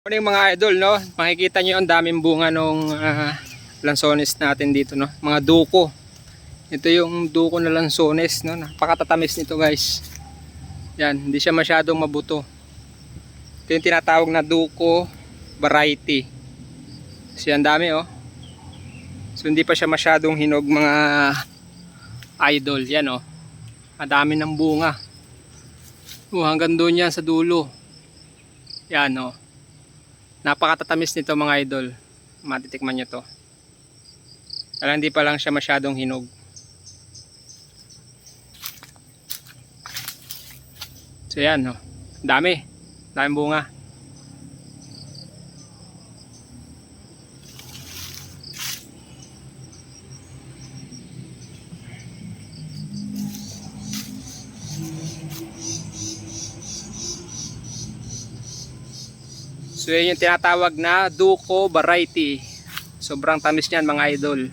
Morning mga idol, no? Makikita nyo ang daming bunga nung ah, lansones natin dito, no? Mga duko. Ito yung duko na lansones, no? Napakatatamis nito, guys. Yan, hindi siya masyadong mabuto. Ito yung tinatawag na duko variety. Kasi ang dami, oh. So, hindi pa siya masyadong hinog mga idol. Yan, oh. Ang dami ng bunga. Oh, hanggang doon yan sa dulo. Yan, oh. Napakatatamis nito mga idol. Matitikman nyo to. Kaya hindi pa lang siya masyadong hinog. So yan, no. Dami. Daming bunga. So yan yung tinatawag na Duco variety. Sobrang tamis niyan mga idol.